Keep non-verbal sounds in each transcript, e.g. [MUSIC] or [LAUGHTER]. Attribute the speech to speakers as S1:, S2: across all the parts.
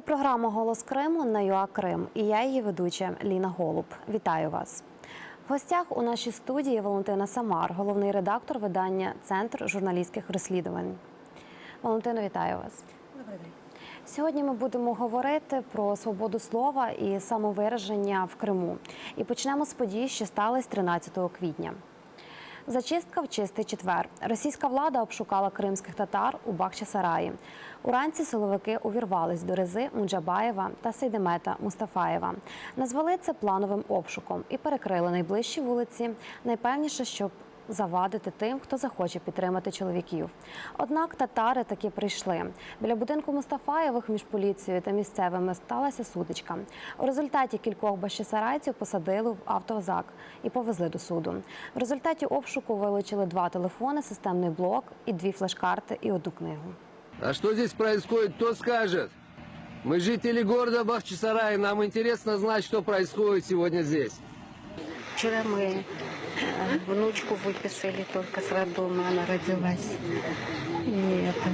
S1: Це програма Голос Криму на ЮА Крим. І я її ведуча Ліна Голуб. Вітаю вас. В гостях у нашій студії Валентина Самар, головний редактор видання Центр журналістських розслідувань. Валентино, вітаю вас.
S2: Добрий день.
S1: Сьогодні ми будемо говорити про свободу слова і самовираження в Криму. І почнемо з подій, що стались 13 квітня. Зачистка в чистий четвер. Російська влада обшукала кримських татар у Бахчисараї. Уранці силовики увірвались до Рези Муджабаєва та Сейдемета Мустафаєва. Назвали це плановим обшуком і перекрили найближчі вулиці. Найпевніше, щоб завадити тим, хто захоче підтримати чоловіків. Однак татари таки прийшли. Біля будинку Мустафаєвих між поліцією та місцевими сталася сутичка. У результаті кількох башісарайців посадили в автовозак і повезли до суду. В результаті обшуку вилучили два телефони, системний блок і дві флеш-карти і одну книгу.
S3: А что здесь происходит, кто скажет? Мы жители города Бахчисарай, нам интересно знать, что происходит сегодня здесь.
S4: Вчера мы э, внучку выписали только с роддома, она родилась. И это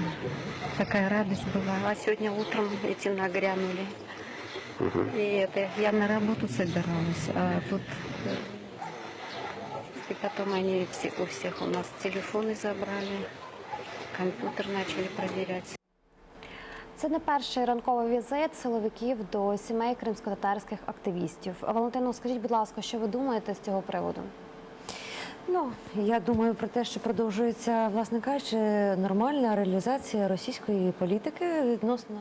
S4: такая радость была. А сегодня утром эти нагрянули. И это я на работу собиралась, а тут э, и потом они все, у всех у нас телефоны забрали, компьютер начали проверять.
S1: Це не перший ранковий візит силовиків до сімей кримсько-татарських активістів. Валентино, скажіть, будь ласка, що ви думаєте з цього приводу?
S2: Ну, я думаю про те, що продовжується, власне кажучи, нормальна реалізація російської політики відносно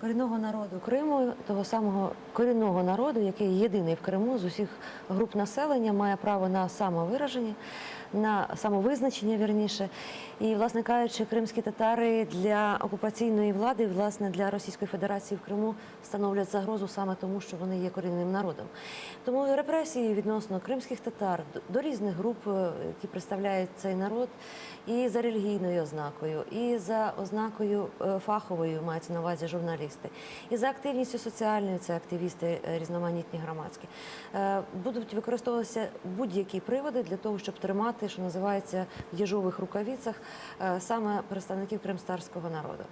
S2: корінного народу Криму, того самого корінного народу, який єдиний в Криму з усіх груп населення, має право на самовираження, на самовизначення вірніше. І, власне кажучи, кримські татари для окупаційної влади, власне, для Російської Федерації в Криму становлять загрозу саме тому, що вони є корінним народом. Тому репресії відносно кримських татар до- різних груп, е, які представляють цей народ, і за релігійною ознакою, і за ознакою е, фаховою мається на увазі журналісти, і за активністю соціальною це активісти е, різноманітні громадські. Будуть використовуватися будь-які приводи для того, щоб тримати, що називається в їжових рукавицях, е, саме представників кримстарського народу.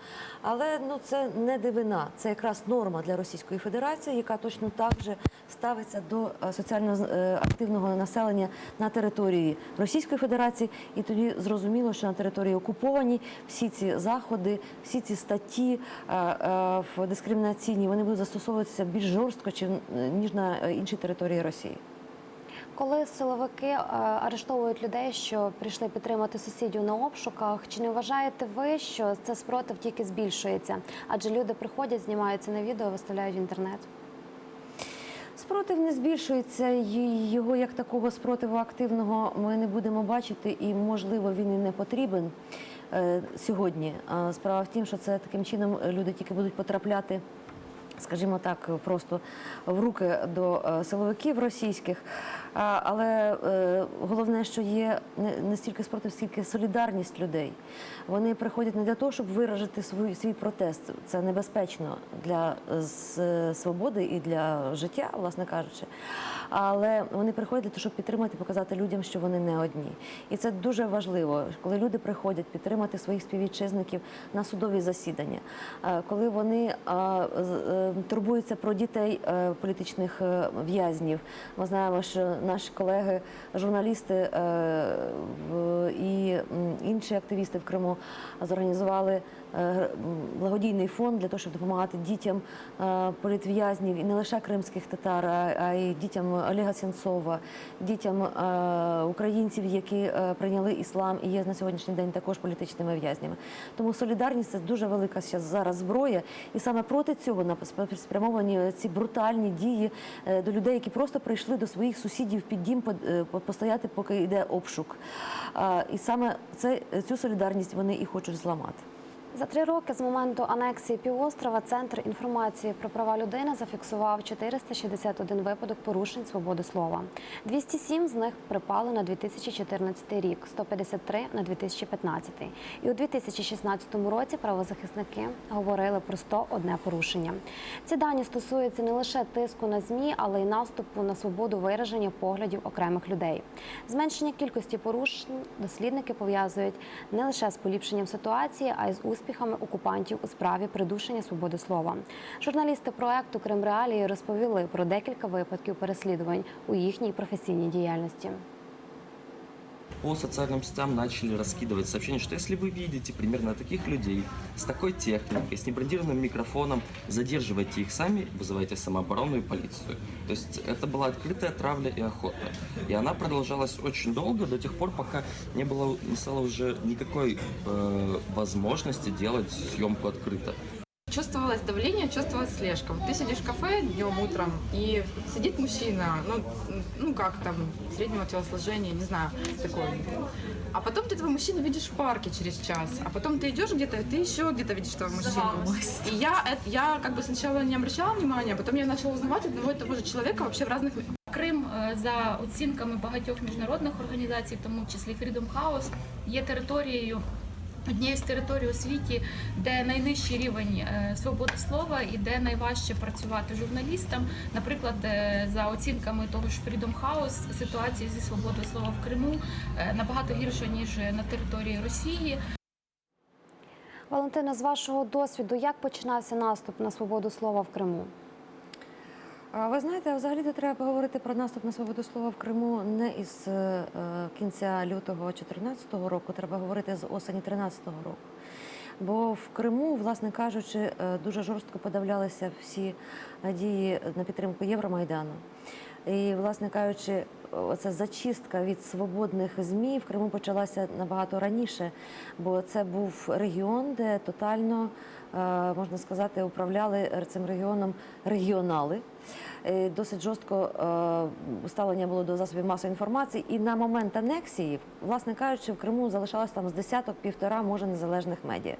S2: Але ну це не дивина, це якраз норма для Російської Федерації, яка точно так же ставиться до е, соціально е, активного населення на території Російської Федерації, і тоді зрозуміло, що на території окупованій всі ці заходи, всі ці статті в дискримінаційні вони будуть застосовуватися більш жорстко, ніж на іншій території Росії.
S1: Коли силовики е, арештовують людей, що прийшли підтримати сусідів на обшуках, чи не вважаєте ви, що це спротив тільки збільшується? Адже люди приходять, знімаються на відео, виставляють в інтернет.
S2: Спротив не збільшується, його як такого спротиву активного ми не будемо бачити, і можливо він і не потрібен е, сьогодні. Справа в тім, що це таким чином люди тільки будуть потрапляти. Скажімо так, просто в руки до е, силовиків російських. Але е, головне, що є не, стільки спротив, скільки солідарність людей. Вони приходять не для того, щоб виражити свій, свій протест. Це небезпечно для е, свободи і для життя, власне кажучи. Але вони приходять для того, щоб підтримати, показати людям, що вони не одні. І це дуже важливо, коли люди приходять підтримати своїх співвітчизників на судові засідання, е, коли вони е, турбуються про дітей е, політичних е, в'язнів. Ми знаємо, що наші колеги, журналісти е, і інші активісти в Криму зорганізували благодійний фонд для того, щоб допомагати дітям е, політв'язнів і не лише кримських татар, а- й дітям Олега Сенцова, дітям е, українців, які е, прийняли іслам і є на сьогоднішній день також політичними в'язнями. Тому солідарність це дуже велика зараз зброя, і саме проти цього спрямовані ці брутальні дії е, до людей, які просто прийшли до своїх сусідів під дім е, по- постояти, поки йде обшук. І саме це цю солідарність вони і хочуть зламати.
S1: За три роки з моменту анексії півострова Центр інформації про права людини зафіксував 461 випадок порушень свободи слова. 207 з них припали на 2014 рік, 153 на 2015. І у 2016 році правозахисники говорили про 101 порушення. Ці дані стосуються не лише тиску на змі, але й наступу на свободу вираження поглядів окремих людей. Зменшення кількості порушень дослідники пов'язують не лише з поліпшенням ситуації, а й з успіхом успіхами окупантів у справі придушення свободи слова. Журналісти проекту Крим Реалії розповіли про декілька випадків переслідувань у їхній професійній діяльності.
S5: По социальным сетям начали раскидывать сообщения, что если вы видите примерно таких людей с такой техникой, с небрендированным микрофоном, задерживайте их сами, вызывайте самооборону и полицию. То есть это была открытая травля и охота. И она продолжалась очень долго, до тех пор, пока не, было, не стало уже никакой э, возможности делать съемку открыто.
S6: Чувствовалось давление, чувствовалась слежка. Вот ты сидишь в кафе днем, утром, и сидит мужчина, ну, ну как там, среднего телосложения, не знаю, такой. А потом ты этого мужчину видишь в парке через час, а потом ты идешь где-то, и ты еще где-то видишь этого мужчину. И я, это- я как бы сначала не обращала внимания, а потом я начала узнавать одного и того же человека вообще в разных
S7: Крим е, за оцінками багатьох міжнародних організацій, в тому числі Freedom House, є територією. Однією з територій у світі, де найнижчий рівень е, свободи слова і де найважче працювати журналістам. Наприклад, е, за оцінками того ж Freedom House, ситуація зі свободою слова в Криму е, набагато гірша ніж на території Росії.
S1: Валентина, з вашого досвіду, як починався наступ на свободу слова в Криму?
S2: Ви знаєте, взагалі то треба поговорити про наступ на свободу слова в Криму не із е, е, кінця лютого 2014 року, треба говорити з осені 2013 року. Бо в Криму, власне кажучи, е, дуже жорстко подавлялися всі дії на підтримку Євромайдану. І, власне кажучи, оця зачистка від свободних ЗМІ в Криму почалася набагато раніше, бо це був регіон, де тотально, можна сказати, управляли цим регіоном регіонали. Е, Досить жорстко е, ставлення було до засобів масової інформації, і на момент анексії, власне кажучи, в Криму залишалось там з десяток півтора, може, незалежних медіа.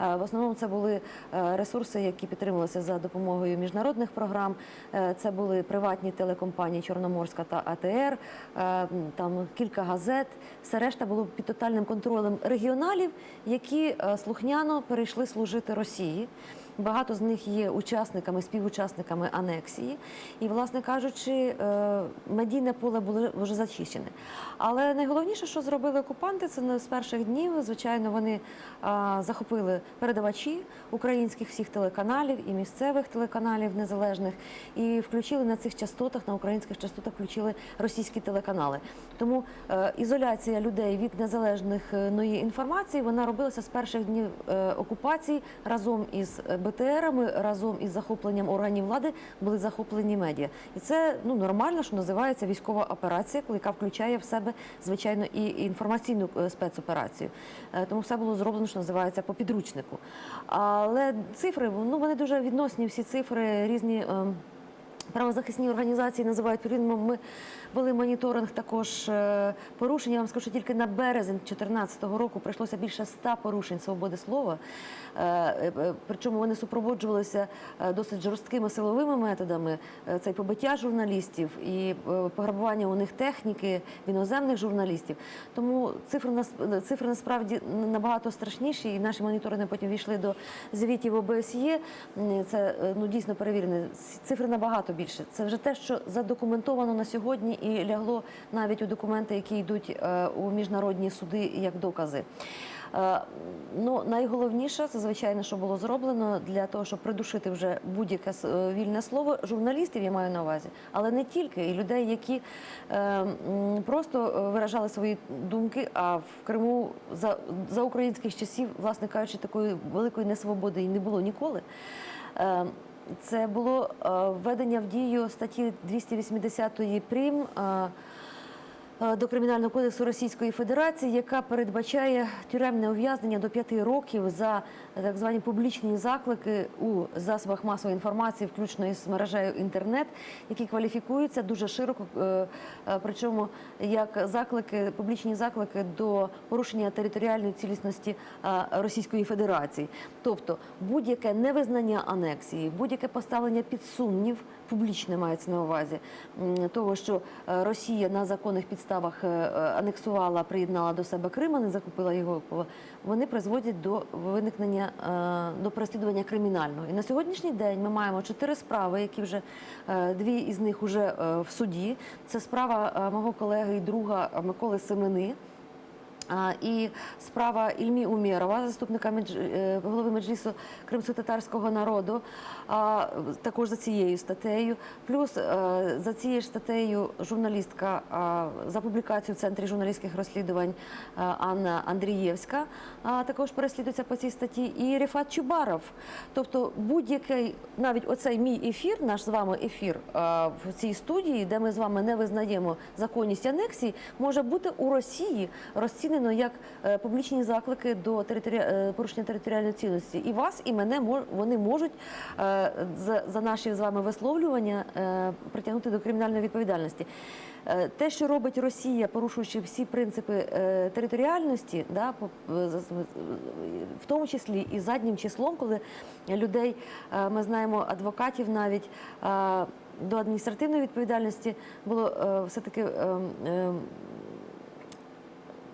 S2: Е, В основному це були ресурси, які підтримувалися за допомогою міжнародних програм. Це були приватні телекомпанії Чорноморська та АТР, там кілька газет. Все решта було під тотальним контролем регіоналів, які слухняно перейшли служити Росії. Багато з них є учасниками, співучасниками анексії. І, власне кажучи, е, медійне поле було вже зачищене. Але найголовніше, що зробили окупанти, це з перших днів. Звичайно, вони захопили передавачі українських всіх телеканалів і місцевих телеканалів незалежних, і включили на цих частотах, на українських частотах, включили російські телеканали. Тому е, ізоляція людей від незалежної інформації вона робилася з перших днів е, окупації разом із БТРами, разом із захопленням органів влади були захоплені медіа. І це ну нормально, що називається військова операція, яка включає в себе звичайно і інформаційну е, спецоперацію. Е, Тому все було зроблено, що називається по підручнику. Але цифри ну вони дуже відносні. Всі цифри різні. ем, Правозахисні організації називають. Ми вели моніторинг також е, порушень. Я вам скажу, що тільки на березень 2014 року прийшлося більше ста порушень свободи слова. Е, е, Причому вони супроводжувалися досить жорсткими силовими методами. Це і побиття журналістів, і пограбування у них техніки іноземних журналістів. Тому цифри цифри насправді набагато страшніші, і наші моніторинги потім війшли до звітів ОБСЄ. Це ну дійсно перевірено. Цифри набагато більше. Це вже те, що задокументовано на сьогодні і лягло навіть у документи, які йдуть е, у міжнародні суди як докази. Е, Ну, найголовніше, це звичайно, що було зроблено для того, щоб придушити вже будь-яке е, вільне слово журналістів, я маю на увазі, але не тільки і людей, які е, просто виражали свої думки. А в Криму за, за українських часів, власне кажучи, такої великої несвободи і не було ніколи. Е, Це було е, введення в дію статті 280 прим. е, е, до Кримінального кодексу Російської Федерації, яка передбачає тюремне ув'язнення до п'яти років за так звані публічні заклики у засобах масової інформації, включно із мережею інтернет, які кваліфікуються дуже широко, е, е, причому як заклики, публічні заклики до порушення територіальної цілісності е, Російської Федерації, тобто будь-яке невизнання анексії, будь-яке поставлення під сумнів, публічне мається на увазі того, що Росія на законних підставах анексувала, приєднала до себе Крим, а не захопила його. Вони призводять до виникнення е, до переслідування кримінального. І на сьогоднішній день ми маємо чотири справи, які вже е, дві із них вже е, в суді. Це справа мого колеги і друга Миколи Семени. І справа Ільмі Умєрова, заступника Медж- е, голови Меджлісу кримсько-татарського народу, також за цією статтею. Плюс е, за цією ж статтею журналістка за публікацію в Центрі журналістських розслідувань Анна Андрієвська також переслідується по цій статті. І Ріфат Чубаров. Тобто будь-який, навіть оцей мій ефір, наш з вами ефір в цій студії, де ми з вами не визнаємо законність анексії, може бути у Росії розцінено як е, публічні заклики до територі... е, порушення територіальної цілості. І вас, і мене вони можуть е, за, наші з вами висловлювання притягнути до кримінальної відповідальності. Те, що робить Росія, порушуючи всі принципи територіальності, да, в тому числі і заднім числом, коли людей, ми знаємо, адвокатів навіть до адміністративної відповідальності було е, все-таки е, е,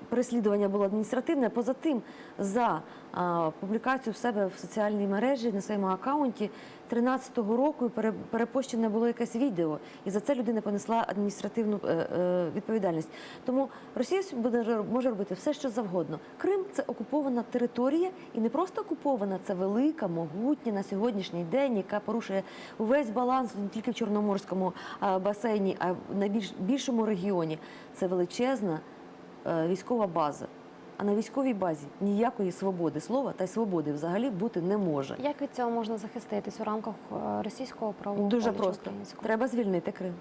S2: переслідування було адміністративне. Поза тим, за а, публікацію в себе в соціальній мережі на своєму аккаунті 13-го року пере- перепощене було якесь відео, і за це людина понесла адміністративну е, е, відповідальність. Тому Росія буде може робити все, що завгодно. Крим це окупована територія, і не просто окупована, це велика, могутня на сьогоднішній день, яка порушує увесь баланс не тільки в Чорноморському басейні, а в найбільш більшому регіоні. Це величезна військова база. А на військовій базі ніякої свободи слова та й свободи взагалі бути не може.
S1: Як від цього можна захиститись у рамках е, російського правового
S2: Дуже просто. Треба звільнити Крим.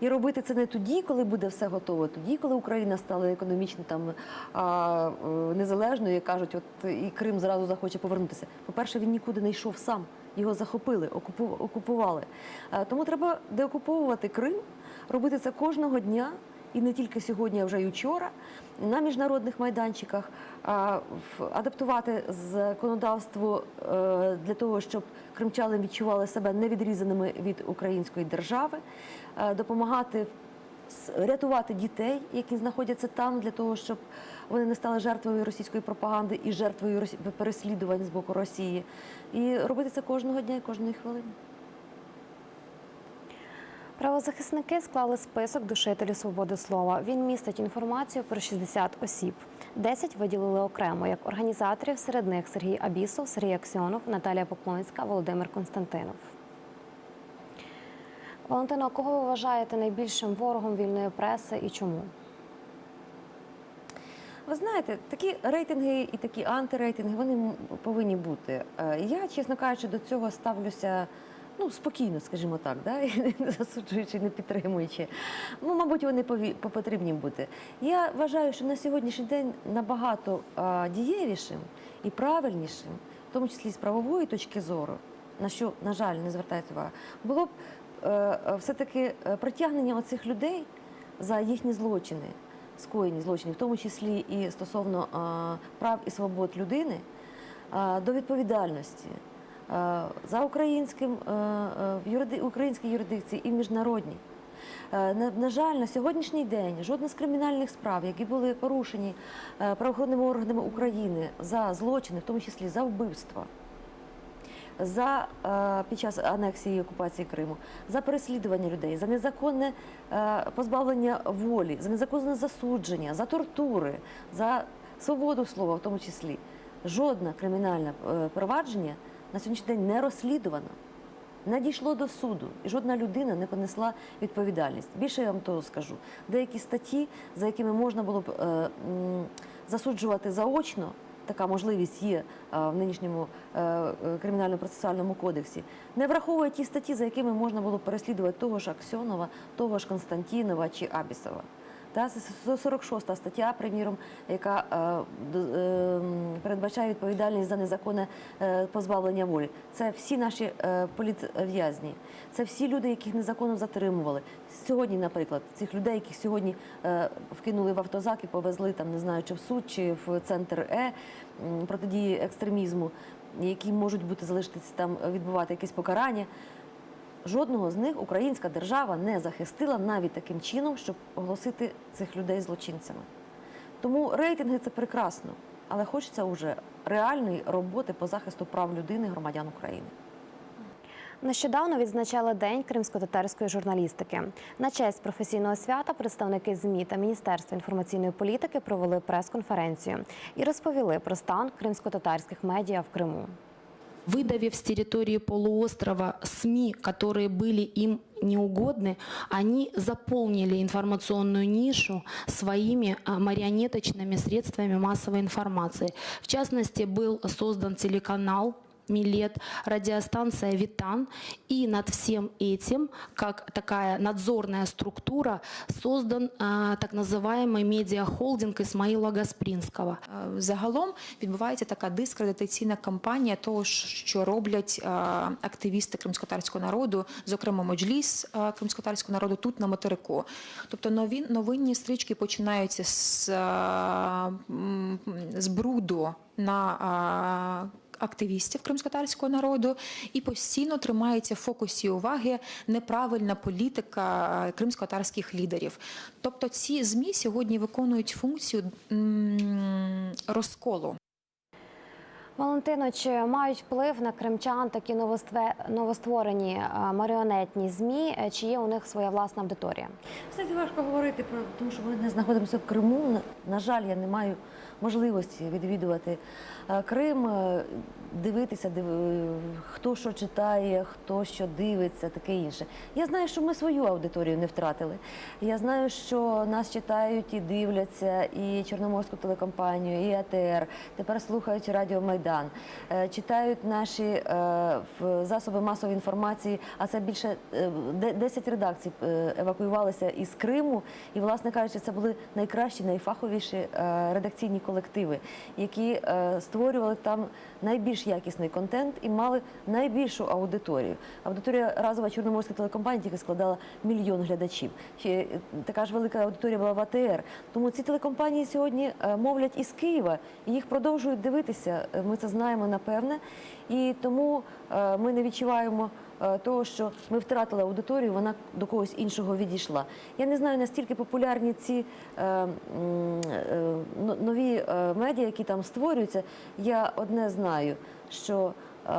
S2: І робити це не тоді, коли буде все готово, тоді, коли Україна стала економічно там а, е, незалежною, і кажуть, от і Крим зразу захоче повернутися. По-перше, він нікуди не йшов сам. Його захопили, окупували. Е, Тому треба деокуповувати Крим, робити це кожного дня. І не тільки сьогодні, а вже й учора на міжнародних майданчиках адаптувати законодавство е, для того, щоб кримчани відчували себе невідрізаними від української держави, е, допомагати рятувати дітей, які знаходяться там, для того, щоб вони не стали жертвою російської пропаганди і жертвою переслідувань з боку Росії, і робити це кожного дня і кожної хвилини.
S1: Правозахисники склали список душителів свободи слова. Він містить інформацію про 60 осіб. 10 виділили окремо як організаторів. Серед них Сергій Абісов, Сергій Аксьонов, Наталія Поклонська, Володимир Константинов. Валентино, кого ви вважаєте найбільшим ворогом вільної преси і чому?
S2: Ви знаєте, такі рейтинги і такі антирейтинги вони повинні бути. Е, Я, чесно кажучи, до цього ставлюся. Ну, спокійно, скажімо так, да? [LAUGHS] не засуджуючи, не підтримуючи. Ну, мабуть, вони потрібні бути. Я вважаю, що на сьогоднішній день набагато дієвішим і правильнішим, в тому числі з правової точки зору, на що, на жаль, не звертається увага, було б е, е, все-таки е, притягнення оцих людей за їхні злочини, скоєні злочини, в тому числі і стосовно прав і свобод людини, до відповідальності за українським е, е, в українській юрисдикції і в міжнародній. Е, На, жаль, на сьогоднішній день жодна з кримінальних справ, які були порушені е, правоохоронними органами України за злочини, в тому числі за вбивства, за е, під час анексії і окупації Криму, за переслідування людей, за незаконне е, позбавлення волі, за незаконне засудження, за тортури, за свободу слова, в тому числі. Жодне кримінальне е, провадження на сьогоднішній день не розслідувано. Не дійшло до суду, і жодна людина не понесла відповідальність. Більше я вам того скажу. Деякі статті, за якими можна було б е, засуджувати заочно, така можливість є е, в нинішньому е, е, кримінально-процесуальному кодексі, не враховує ті статті, за якими можна було переслідувати того ж Аксьонова, того ж Константінова чи Абісова. Та це 146 стаття, приміром, яка е, е, передбачає відповідальність за незаконне е, позбавлення волі. Це всі наші політв'язні, це всі люди, яких незаконно затримували. Сьогодні, наприклад, цих людей, яких сьогодні вкинули в автозак і повезли там, не знаю, чи в суд, чи в центр Е протидії екстремізму, які можуть бути залишитися там відбувати якесь покарання. Жодного з них українська держава не захистила навіть таким чином, щоб оголосити цих людей злочинцями. Тому рейтинги це прекрасно, але хочеться вже реальної роботи по захисту прав людини громадян України.
S1: Нещодавно відзначали День кримсько-татарської журналістики. На честь професійного свята представники ЗМІ та Міністерства інформаційної політики провели прес-конференцію і розповіли про стан кримсько-татарських медіа в Криму.
S8: Выдавив с территории полуострова СМИ, которые были им неугодны, они заполнили информационную нишу своими а, марионеточными средствами массовой информации. В частности, был создан телеканал Милет, радиостанция Витан. И над всем этим, как такая надзорная структура, создан а, так называемый медиахолдинг Исмаила Гаспринского.
S9: Е, Загалом відбувається така дискредитаційна кампанія того, що роблять е, активісти кримськотарського народу, зокрема Моджліс е, кримськотарського народу тут на материку. Тобто нові новинні стрічки починаються з, е, м, з бруду на е, активістів кримськотарського народу і постійно тримається в фокусі уваги неправильна політика е, кримськотарських лідерів. Тобто ці змі сьогодні виконують функцію розколу.
S1: Валентино, чи мають вплив на кримчан такі новостворені е, маріонетні ЗМІ? Е, Чи є у них своя власна аудиторія?
S2: Кстати, важко говорити про тому, що ми не знаходимося в Криму. На жаль, я не маю можливості відвідувати е, Крим, е, дивитися, див- хто що читає, хто що дивиться, таке інше. Я знаю, що ми свою аудиторію не втратили. Я знаю, що нас читають і дивляться, і Чорноморську телекомпанію, і АТР. Тепер слухають Радіо Майдан, е, читають наші засоби масової інформації. А це більше е, 10 редакцій евакуювалися із Криму. І, власне кажучи, це були найкращі, найфаховіші редакційні колективи, які е, створювали там найбільш якісний контент і мали найбільшу аудиторію. Аудиторія разова Чорноморська телекомпанія тільки складала мільйон глядачів. Е, така ж велика аудиторія була в АТР. Тому ці телекомпанії сьогодні е, мовлять із Києва, і їх продовжують дивитися. Ми це знаємо напевне. І тому ми не відчуваємо того, що ми втратили аудиторію, вона до когось іншого відійшла. Я не знаю, настільки популярні ці е, е, но- нові е, медіа, які там створюються. Я одне знаю, що е,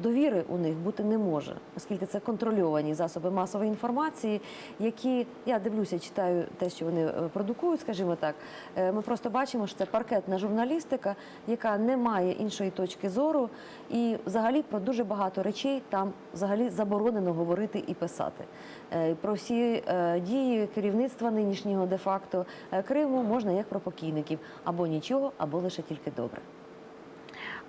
S2: довіри у них бути не може, оскільки це контрольовані засоби масової інформації, які я дивлюся, читаю те, що вони е, продукують, скажімо так. Е, Ми просто бачимо, що це паркетна журналістика, яка не має іншої точки зору, і взагалі про дуже багато речей там взагалі заборонено говорити і писати. Е, Про всі дії керівництва нинішнього де-факто Криму можна як про покійників або нічого, або лише тільки добре.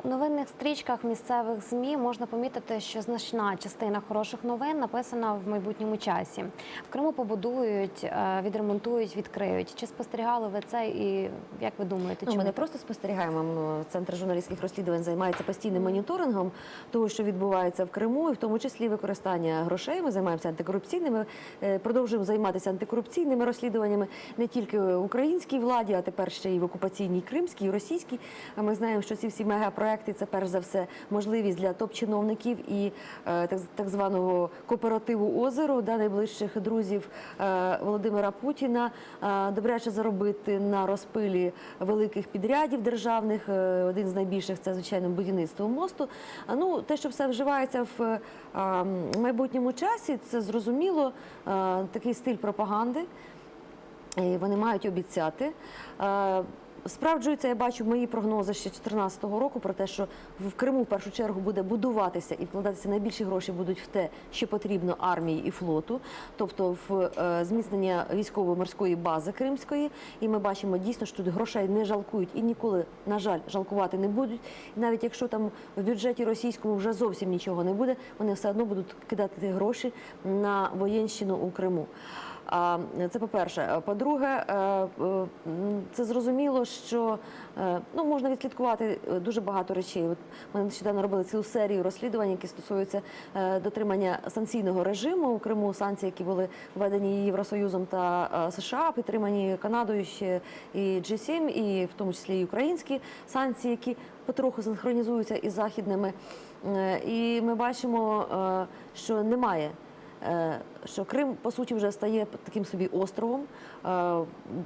S1: У новинних стрічках місцевих ЗМІ можна помітити, що значна частина хороших новин написана в майбутньому часі. В Криму побудують, е, відремонтують, відкриють. Чи спостерігали ви це і як ви думаєте,
S2: Ну, ми не просто спостерігаємо. Центр журналістських розслідувань займається постійним моніторингом того, що відбувається в Криму, і в тому числі використання грошей. Ми займаємося антикорупційними, е, продовжуємо займатися антикорупційними розслідуваннями не тільки в українській владі, а тепер ще й в окупаційній кримській, і російській. А ми знаємо, що ці всі мегапроекти це перш за все можливість для топ-чиновників і е, так, званого кооперативу озеро, найближчих друзів е, Володимира Путіна, е, добряче заробити на розпилі великих підрядів державних. Один з найбільших це звичайно будівництво мосту. Ну те, що все вживається в майбутньому часі, це зрозуміло такий стиль пропаганди. Вони мають обіцяти. Справджуються, я бачу мої прогнози ще 2014 року про те, що в Криму в першу чергу буде будуватися і вкладатися найбільші гроші будуть в те, що потрібно армії і флоту, тобто в е, зміцнення військово-морської бази кримської. І ми бачимо дійсно, що тут грошей не жалкують і ніколи, на жаль, жалкувати не будуть. Навіть якщо там в бюджеті російському вже зовсім нічого не буде, вони все одно будуть кидати гроші на воєнщину у Криму. А, Це по-перше. По-друге, е, е, м, це зрозуміло, що е, ну, можна відслідкувати е, дуже багато речей. От ми нещодавно робили цілу серію розслідувань, які стосуються е, дотримання санкційного режиму у Криму, санкції, які були введені Євросоюзом та е, США, підтримані Канадою ще і G7, і в тому числі і українські санкції, які потроху синхронізуються із західними. Е, І ми бачимо, е, що немає е, що Крим по суті вже стає таким собі островом, е,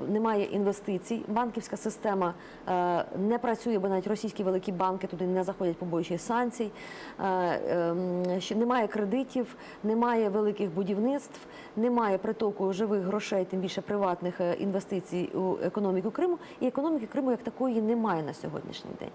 S2: немає інвестицій, банківська система е, не працює, бо навіть російські великі банки туди не заходять, побоюючись санкцій, е, ем, немає кредитів, немає великих будівництв, немає притоку живих грошей, тим більше приватних е, інвестицій у економіку Криму, і економіки Криму як такої немає на сьогоднішній день.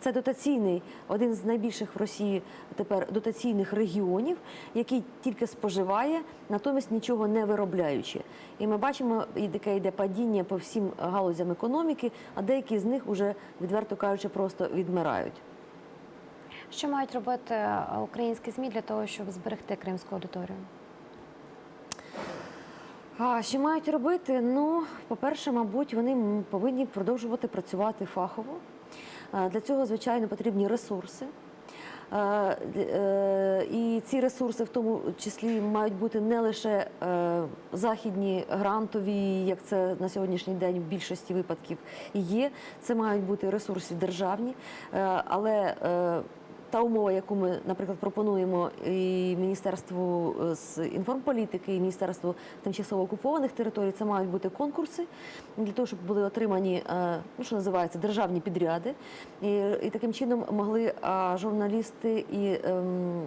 S2: Це дотаційний, один з найбільших в Росії тепер дотаційних регіонів, який тільки споживає, натомість нічого не виробляючи. І ми бачимо, таке йде падіння по всім галузям економіки, а деякі з них уже, відверто кажучи, просто відмирають.
S1: Що мають робити е, українські ЗМІ для того, щоб зберегти кримську аудиторію?
S2: А що мають робити? Ну, по-перше, мабуть, вони повинні продовжувати працювати фахово. Е, Для цього, звичайно, потрібні ресурси. Е, е, І ці ресурси, в тому числі, мають бути не лише західні грантові, як це на сьогоднішній день в більшості випадків є. Це мають бути ресурси державні, але та умова, яку ми, наприклад, пропонуємо і Міністерству е, з інформполітики, і Міністерству тимчасово окупованих територій, це мають бути конкурси для того, щоб були отримані, е, ну що називається, державні підряди, і, і таким чином могли журналісти і ем,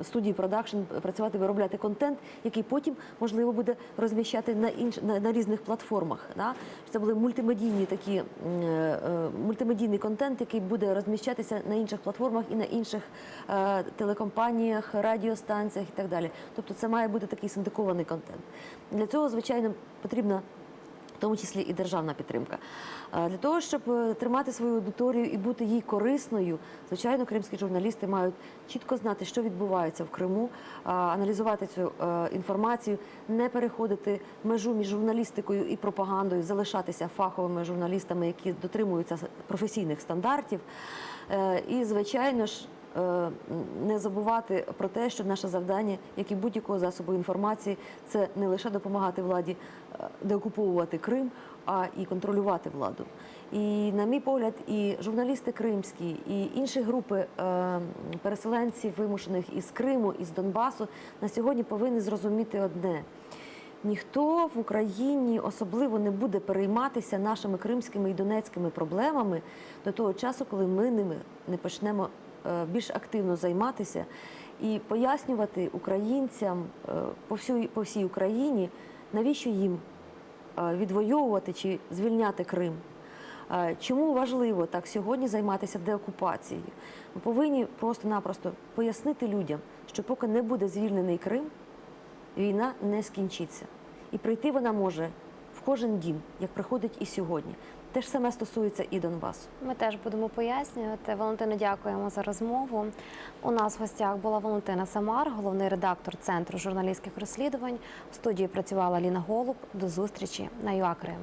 S2: е, студії продакшн працювати, виробляти контент, який потім можливо буде розміщати на інш на, на різних платформах. Да? Це були мультимедійні такі е, е, мультимедійний контент, який буде розміщатися на інших платформах і на інших е, телекомпаніях, радіостанціях і так далі. Тобто це має бути такий синдикований контент. Для цього, звичайно, потрібна в тому числі і державна підтримка. Е, Для того, щоб е, тримати свою аудиторію і бути їй корисною, звичайно, кримські журналісти мають чітко знати, що відбувається в Криму, аналізувати цю інформацію, не переходити межу між журналістикою і пропагандою, залишатися фаховими журналістами, які дотримуються професійних стандартів. Е, І, звичайно ж, е, не забувати про те, що наше завдання, як і будь-якого засобу інформації, це не лише допомагати владі е, деокуповувати Крим, а і контролювати владу. І, на мій погляд, і журналісти кримські, і інші групи переселенців, вимушених із Криму, із Донбасу, на сьогодні повинні зрозуміти одне. Ніхто в Україні особливо не буде перейматися нашими кримськими і донецькими проблемами до того часу, коли ми ними не почнемо е, більш активно займатися і пояснювати українцям е, по всій, по всій Україні, навіщо їм е, відвоювати чи звільняти Крим. Чому важливо так сьогодні займатися деокупацією? Ми повинні просто-напросто пояснити людям, що поки не буде звільнений Крим, війна не скінчиться. І прийти вона може в кожен дім, як приходить і сьогодні. Те ж саме стосується і Донбасу.
S1: Ми теж будемо пояснювати. Валентино, дякуємо за розмову. У нас в гостях була Валентина Самар, головний редактор Центру журналістських розслідувань. В студії працювала Ліна Голуб. До зустрічі на ЮАКРИМ.